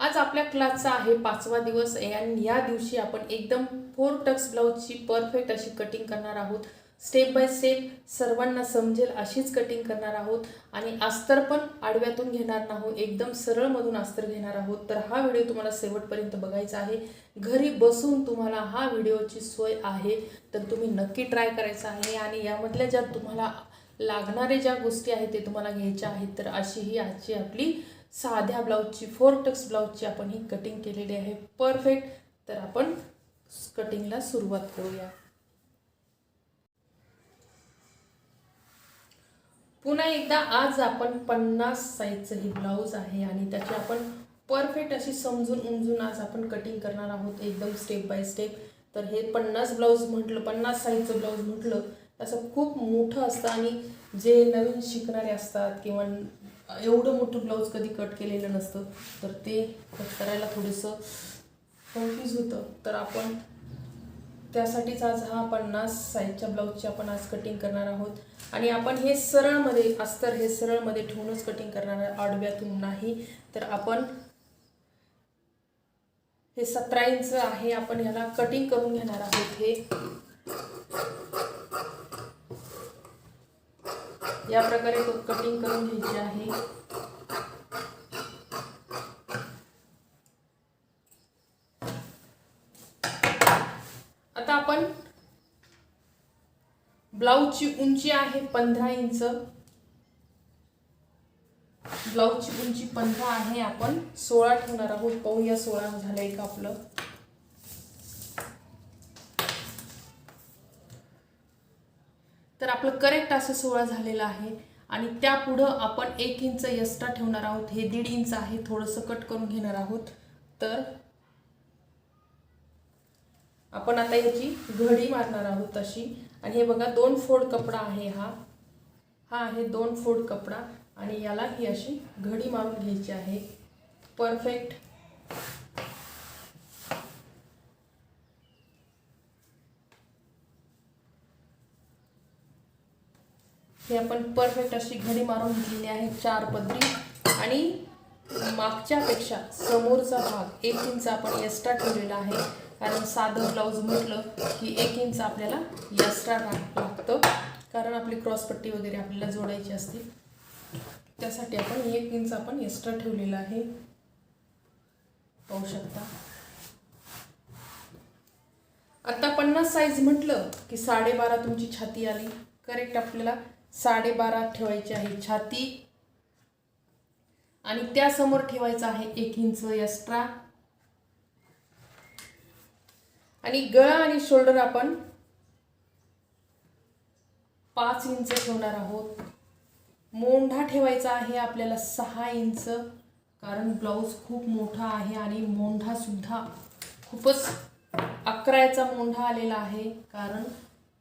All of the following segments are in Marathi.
आज आपल्या क्लासचा आहे पाचवा दिवस आणि या दिवशी आपण एकदम फोर टक्स ब्लाऊजची परफेक्ट अशी कटिंग करणार आहोत. स्टेप बाय स्टेप सर्वांना समजेल अशीच कटिंग करणार आहोत. आणि अस्तर पण आडव्यातून घेणार नाहोत एकदम सरळमधून अस्तर घेणार आहोत. तर हा व्हिडिओ तुम्हाला शेवटपर्यंत बघायचा आहे. घरी बसून तुम्हाला हा व्हिडिओची सोय आहे. तर तुम्ही नक्की ट्राय करायचा आहे. आणि यामधल्या ज्या तुम्हाला लागणारे ज्या गोष्टी आहेत ते तुम्हाला घ्यायच्या आहेत. तर अशी ही आजची आपली साध्या ब्लाऊजची फोर टक्स ब्लाऊजची आपण ही कटिंग केलेली आहे. परफेक्ट तर आपण कटिंगला सुरुवात करूया. पुन्हा एकदा आज आपण पन्नास साईजचं हे ब्लाऊज आहे आणि त्याची आपण परफेक्ट अशी समजून उमजून आज आपण कटिंग करणार आहोत एकदम स्टेप बाय स्टेप तर हे पन्नास ब्लाऊज म्हटलं पन्नास साईजचं ब्लाऊज म्हटलं असं खूप मोठं असतं आणि जे नवीन शिकणारे असतात किंवा एवढं मोठं ब्लाऊज कधी कट केलेलं नसतं तर ते कट करायला थोडंसं कन्फ्यूज होतं. तर आपण त्यासाठीच आज हा पन्नास साईजच्या ब्लाऊजची आपण आज कटिंग करणार आहोत. आणि आपण हे सरळमध्ये अस्तर हे सरळमध्ये ठेवूनच कटिंग करणार आहे आडव्यातून नाही. तर आपण हे सतरा इंच आहे आपण ह्याला कटिंग करून घेणार आहोत हे. या प्रकारे कटिंग करून घ्यायची आहे. आता आपण ब्लाऊजची उंची आहे पंधरा इंच. ब्लाऊजची उंची पंधरा आहे. आपण सोळा ठेवणार आहोत. पाहूया सोळा झालंय का आपलं. तर आपलं करेक्ट असं सोळा झालेलं आहे. आणि त्यापुढं आपण एक इंच यस्टा ठेवणार आहोत. हे दीड इंच आहे. थोडंसं कट करून घेणार आहोत. तर आपण आता याची घडी मारणार आहोत तशी आणि हे बघा दोन फोड कपडा आहे हा. हा आहे दोन फोड कपडा. आणि याला ही अशी घडी मारून घ्यायची आहे. परफेक्ट हे आपण परफेक्ट अशी घडी मारून घेतलेली आहे चार पदरी. आणि मागच्यापेक्षा समोरचा भाग एक इंच आपण एक्स्ट्रा ठेवलेला आहे. कारण साधं ब्लाऊज म्हटलं की एक इंच आपल्याला एक्स्ट्रा लागतं. कारण आपली क्रॉसपट्टी वगैरे आपल्याला जोडायची असते. त्यासाठी आपण एक इंच आपण एक्स्ट्रा ठेवलेला आहे. पाहू शकता. आता पन्नास साईज म्हटलं की साडेबारा तुमची छाती आली. करेक्ट आपल्याला साडेबारा ठेवायची आहे छाती. आणि त्यासमोर ठेवायचं आहे एक इंच एक्स्ट्रा आणि गळा आणि शोल्डर आपण पाच इंच ठेवणार आहोत. मोंढा ठेवायचा आहे आपल्याला सहा इंच कारण ब्लाऊज खूप मोठा आहे आणि मोंढा सुद्धा खूपच अकराचा मोंढा आलेला आहे कारण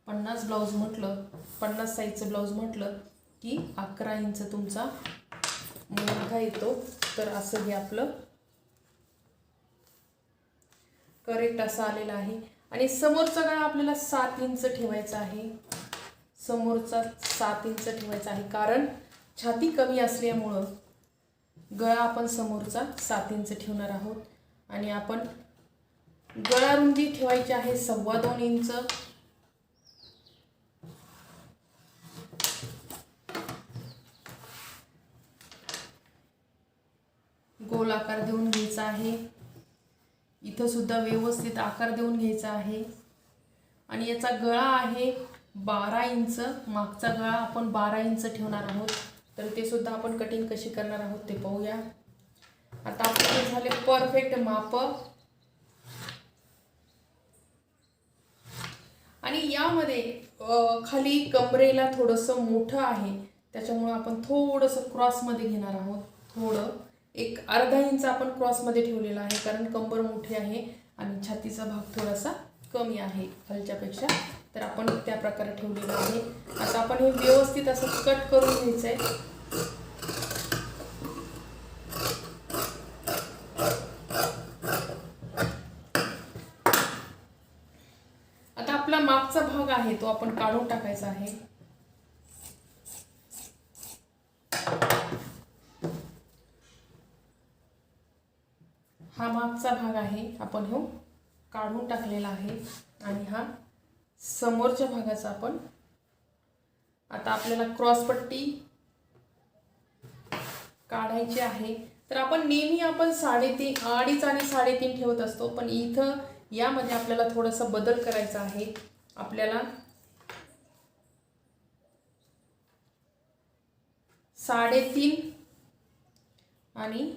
पन्नास ब्लाऊज म्हटलं पन्नास साईजचं ब्लाऊज म्हटलं की अकरा इंच तुमचा मोठा येतो. तर असं हे आपलं करेक्ट असं आलेलं आहे. आणि समोरचा गळा आपल्याला सात इंच ठेवायचा आहे. समोरचा सात इंच ठेवायचा आहे. कारण छाती कमी असल्यामुळं गळा आपण समोरचा सात इंच ठेवणार आहोत. आणि आपण गळा रुंदी ठेवायची आहे सव्वा दोन इंच. गोल आकार देऊन घ्यायचा आहे. इथं सुद्धा व्यवस्थित आकार देऊन घ्यायचा आहे. आणि याचा गळा आहे बारा इंच. मागचा गळा आपण बारा इंच ठेवणार आहोत. तर ते सुद्धा आपण कटिंग कशी करणार आहोत ते पाहूया. आता आपले झाले परफेक्ट माप. आणि यामध्ये खाली कमरेला थोडंसं मोठं आहे. त्याच्यामुळं आपण थोडंसं क्रॉसमध्ये घेणार आहोत. थोडं. एक अर्धा इंच आपण क्रॉसमध्ये ठेवलेला आहे कारण कंबर मोठी आहे आणि छातीचा भाग थोडासा कमी आहे खालच्यापेक्षा. तर आपण त्या प्रकारे ठेवलेलं आहे. आता आपण हे व्यवस्थित असं कट करून घ्यायचं आहे आता आपला मागचा भाग आहे तो आपण काढून टाकायचा आहे. हा मागचा भाग आहे. आपण हो काढून टाकलेला आहे. आणि हा समोरच्या भागाचा आपण आता आपल्याला क्रॉसपट्टी काढायची आहे. तर आपण नेहमी आपण साडेतीन अडीच आणि साडेतीन ठेवत असतो. पण इथं यामध्ये आपल्याला थोडासा बदल करायचा आहे. आपल्याला साडेतीन आणि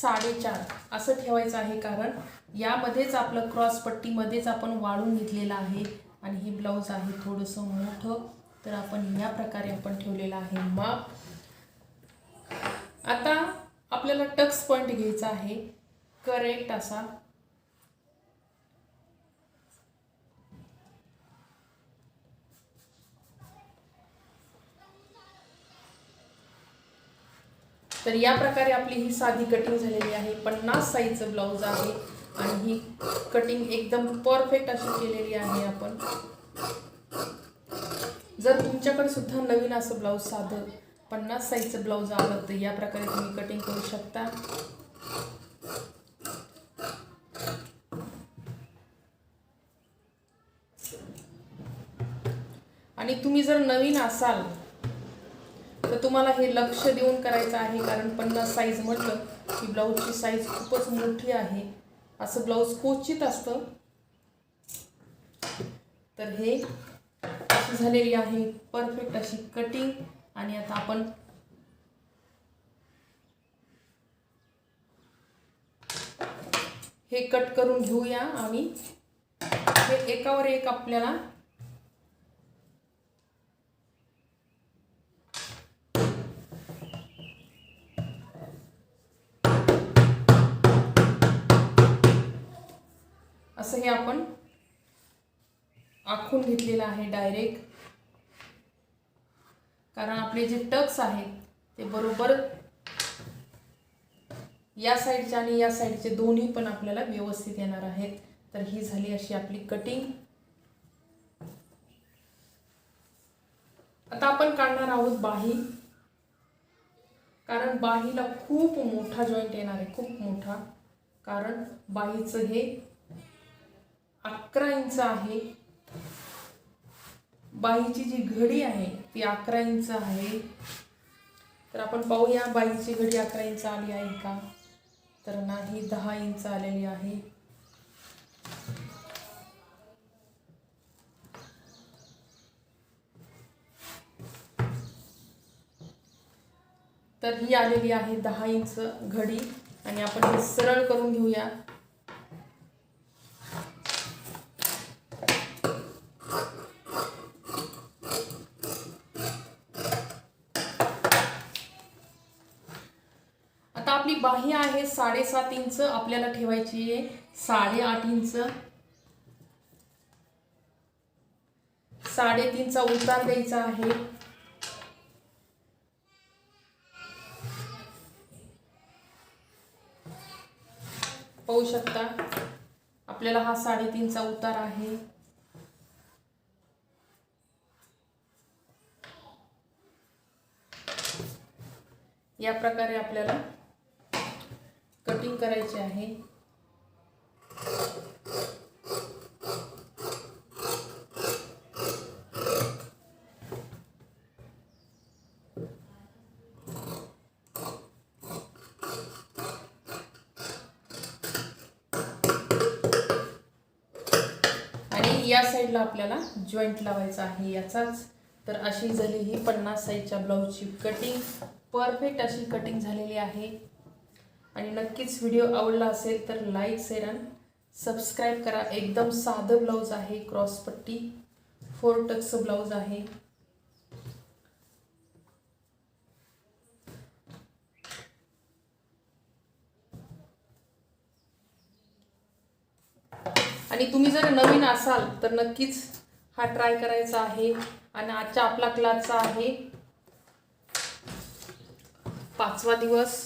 साडेचार. असं ठेवायचं आहे कारण यामध्येच आपलं क्रॉसपट्टीमध्येच आपण वाळून घेतलेलं आहे. आणि हे ब्लाऊज आहे थोडंसं मोठं. तर आपण या प्रकारे आपण ठेवलेलं आहे माप. आता आपल्याला टक्स पॉईंट घ्यायचा आहे. करेक्ट असा. तर या प्रकारे आपली ही साधी कटिंग झालेली आहे. पन्नास साईजचं ब्लाऊज आहे. आणि ही कटिंग एकदम परफेक्ट अशी केलेली आहे आपण. जर तुमच्याकडे सुद्धा नवीन असं ब्लाऊज साधं पन्नास साईजचं ब्लाऊज आलं तर या प्रकारे तुम्ही कटिंग करू शकता. आणि तुम्ही जर नवीन असाल तर तुम्हाला हे लक्ष देऊन करायचं आहे कारण पन्नास साईज म्हटलं की ब्लाऊजची साईज खूपच मोठी आहे. असं ब्लाऊज क्वचित असतं. तर हे अशी झालेली आहे परफेक्ट अशी कटिंग आणि आता आपण हे कट करून घेऊया आणि हे एकावर एक आपल्याला असं हे आपण आखून घेतलेलं आहे डायरेक्ट कारण आपले जे टक्स आहेत ते बरोबर या साईडचे आणि या साईडचे दोन्ही पण आपल्याला व्यवस्थित येणार आहेत. तर ही झाली अशी आपली कटिंग आता आपण काढणार आहोत बाही. कारण बाहीला खूप मोठा जॉईंट येणार आहे खूप मोठा. कारण बाहीचं हे अकरा इंच आहे. बाईची जी घडी आहे ती अकरा इंच आहे. तर आपण पाहूया बाईची घडी अकरा इंच आली आहे का? तर नाही दहा इंच आलेली आहे. तर ही आलेली आहे दहा इंच घडी. आणि आपण हे सरळ करून घेऊया. ही आहे? साडेसात इंच आपल्याला ठेवायची आहे. साडेआठ इंच. साडेतीनचा उतार द्यायचा आहे. पाहू शकता आपल्याला हा साडेतीनचा उतार आहे. या प्रकारे आपल्याला करायची आहे. आणि या साईडला आपल्याला जॉईंट लावायचा आहे याचाच. तर अशी झाली ही पन्नास साईजच्या ब्लाऊजची कटिंग परफेक्ट अशी कटिंग झालेली आहे. आणि नक्कीच व्हिडिओ आवडला असेल तर लाईक शेअर आणि सबस्क्राईब करा. एकदम साधं ब्लाऊज आहे क्रॉसपट्टी फोर टक्स ब्लाऊज आहे. आणि तुम्ही जर नवीन असाल तर नक्कीच हा ट्राय करायचा आहे. आणि आजचा आपला क्लासचा आहे. पाचवा दिवस.